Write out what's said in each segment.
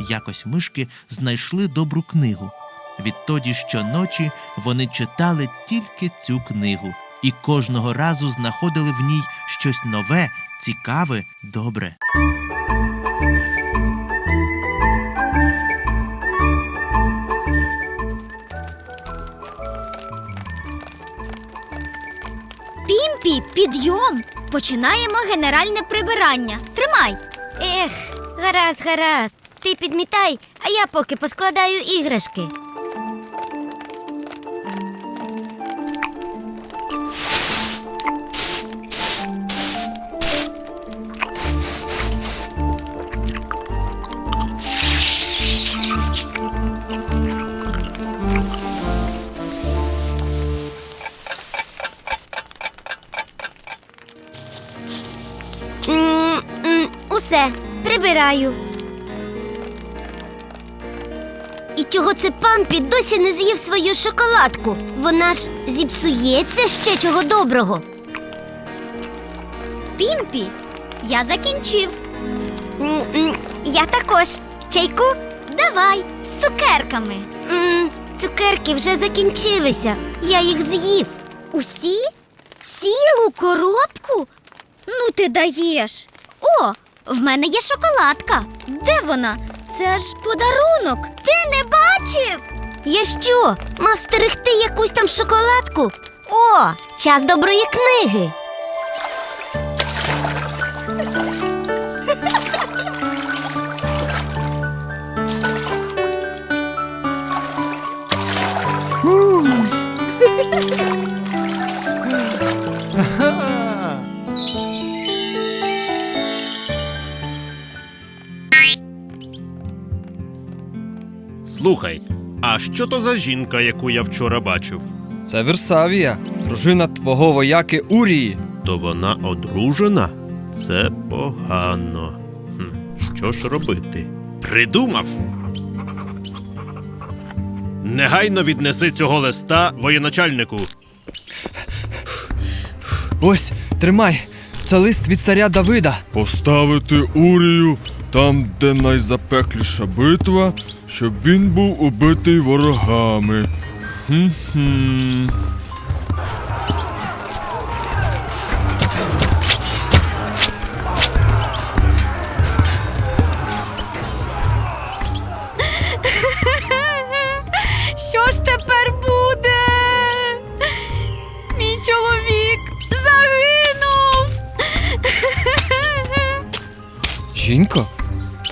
Якось мишки знайшли добру книгу. Відтоді щоночі вони читали тільки цю книгу і кожного разу знаходили в ній щось нове, цікаве, добре. Пімпі, підйом! Починаємо генеральне прибирання. Тримай! Ех, гаразд, гаразд. Ти підмітай, а я поки поскладаю іграшки. Усе, прибираю. І чого це пампі досі не з'їв свою шоколадку? Вона ж зіпсується ще чого доброго. Пімпі, я закінчив. М, м, Я також. Чайку? Давай з цукерками. М, Цукерки вже закінчилися. Я їх з'їв. Усі? Цілу коробку? Ну ти даєш. О, в мене є шоколадка. Де вона? Це ж подарунок. Ти не бачив? Я що? Мав стерегти якусь там шоколадку? О, час доброї книги. Слухай, а що то за жінка, яку я вчора бачив? Це Версавія, дружина твого вояки Урії. То вона одружена? Це погано. Хм, що ж робити? Придумав. Негайно віднеси цього листа воєначальнику. Ось, тримай. Це лист від царя Давида. Поставити Урію там, де найзапекліша битва, щоб він був убитий ворогами. Хм-хм. Що ж тепер буде? Мій чоловік загинув. Жінко,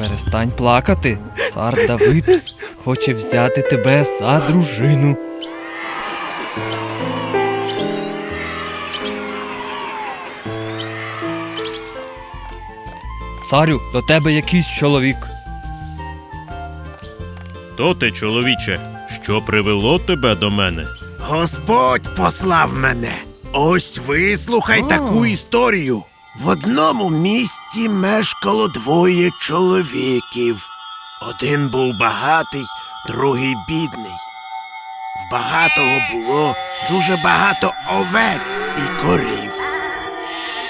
перестань плакати. Цар Давид хоче взяти тебе за дружину. Царю, до тебе якийсь чоловік. То ти, чоловіче, що привело тебе до мене? Господь послав мене. Ось вислухай таку історію. В одному місті мешкало двоє чоловіків. Один був багатий, другий бідний. В багатого було дуже багато овець і корів.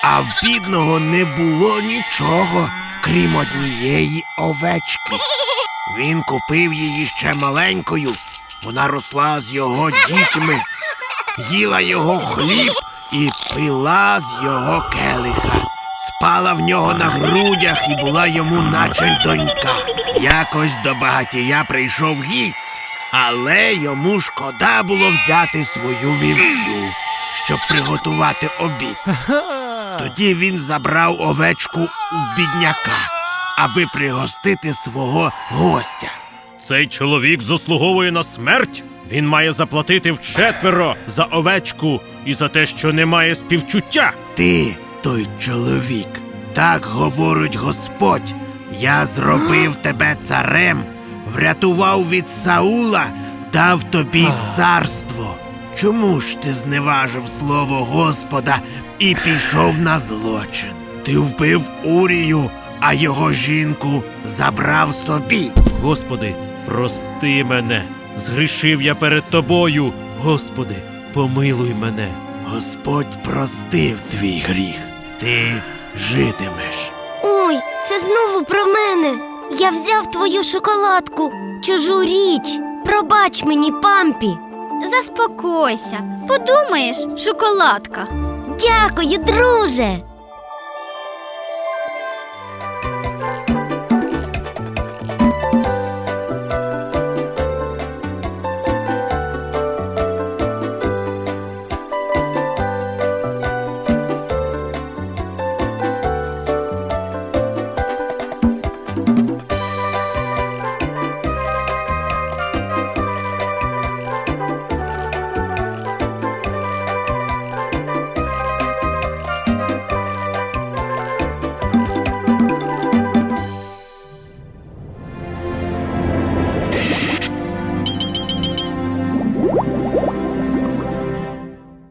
А в бідного не було нічого, крім однієї овечки. Він купив її ще маленькою. Вона росла з його дітьми, їла його хліб пила з його келиха. Спала в нього на грудях і була йому наче донька. Якось до багатія прийшов гість, але йому шкода було взяти свою вівцю, щоб приготувати обід. Тоді він забрав овечку у бідняка, аби пригостити свого гостя. Цей чоловік заслуговує на смерть. Він має заплатити вчетверо за овечку і за те, що не має співчуття. Ти той чоловік. Так говорить Господь. Я зробив тебе царем, врятував від Саула, дав тобі царство. Чому ж ти зневажив слово Господа і пішов на злочин? Ти вбив Урію, а його жінку забрав собі. Господи, прости мене. Згрішив я перед тобою. Господи, помилуй мене. Господь простив твій гріх. Ти житимеш. Ой, це знову про мене. Я взяв твою шоколадку, чужу річ. Пробач мені, пампі. Заспокойся. Подумаєш, шоколадка. Дякую, друже.